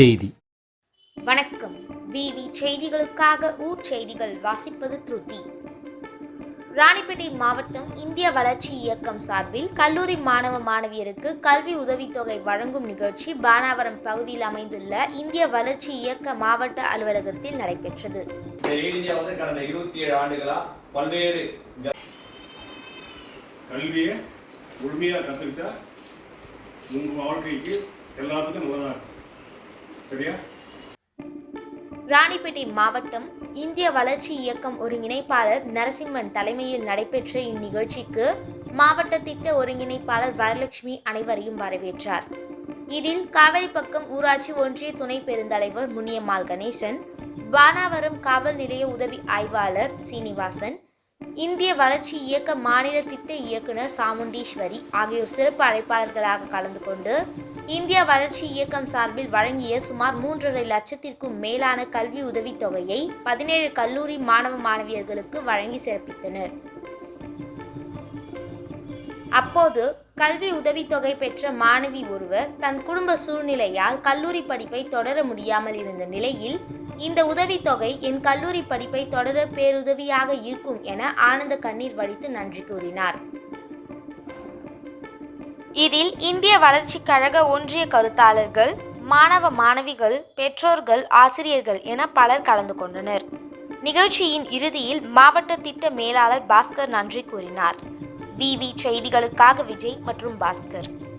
செய்தி. வணக்கம். விவி செய்திகளுக்காக ஊர் செய்திகள் வாசிப்பது திருதி. ராணிப்பேட்டை மாவட்டம் இந்திய வளர்ச்சி இயக்கம் சார்பில் கல்லூரி மாணவ மாணவியருக்கு கல்வி உதவித்தொகை வழங்கும் நிகழ்ச்சி பானாவரம் பகுதியில் அமைந்துள்ள இந்திய வளர்ச்சி இயக்க மாவட்ட அலுவலகத்தில் நடைபெற்றது. கல்வியை முழுமையாக கற்றுக்கிட்டா உங்கள் வாழ்க்கைக்கு எல்லாத்துக்கும் நல்லதாக இருக்கும் சரியா ராணிப்பேட்டை மாவட்டம் இந்திய வளர்ச்சி இயக்கம் ஒருங்கிணைப்பாளர் நரசிம்மன் தலைமையில் நடைபெற்ற இந்நிகழ்ச்சிக்கு மாவட்ட திட்ட ஒருங்கிணைப்பாளர் வரலட்சுமி அனைவரையும் வரவேற்றார். இதில் காவேரிப்பக்கம் ஊராட்சி ஒன்றிய துணை பெருந்தலைவர் முனியம்மாள் கணேசன் வானாவரம் காவல் நிலைய உதவி ஆய்வாளர் சீனிவாசன் இந்திய வளர்ச்சி இயக்க மாநில திட்ட இயக்குனர் சாமுண்டீஸ்வரி ஆகியோர் சிறப்பு அழைப்பாளர்களாக கலந்து கொண்டு இந்திய வளர்ச்சி இயக்கம் சார்பில் வழங்கிய சுமார் மூன்றரை லட்சத்திற்கும் மேலான கல்வி உதவித்தொகையை பதினேழு கல்லூரி மாணவ மாணவியர்களுக்கு வழங்கி சிறப்பித்தனர். அப்போது கல்வி உதவித்தொகை பெற்ற மாணவி ஒருவர் தன் குடும்ப சூழ்நிலையால் கல்லூரி படிப்பை தொடர முடியாமல் இருந்த நிலையில் இந்த உதவித்தொகை என் கல்லூரி படிப்பை தொடர பேருதவியாக இருக்கும் என ஆனந்த கண்ணீர் வடித்து நன்றி கூறினார். இதில் இந்திய வளர்ச்சிக் கழக ஒன்றிய கருத்தாளர்கள் மாணவ மாணவிகள் பெற்றோர்கள் ஆசிரியர்கள் என பலர் கலந்து கொண்டனர். நிகழ்ச்சியின் இறுதியில் மாவட்ட திட்ட மேலாளர் பாஸ்கர் நன்றி கூறினார். விவி செய்திகளுக்காக விஜய் மற்றும் பாஸ்கர்.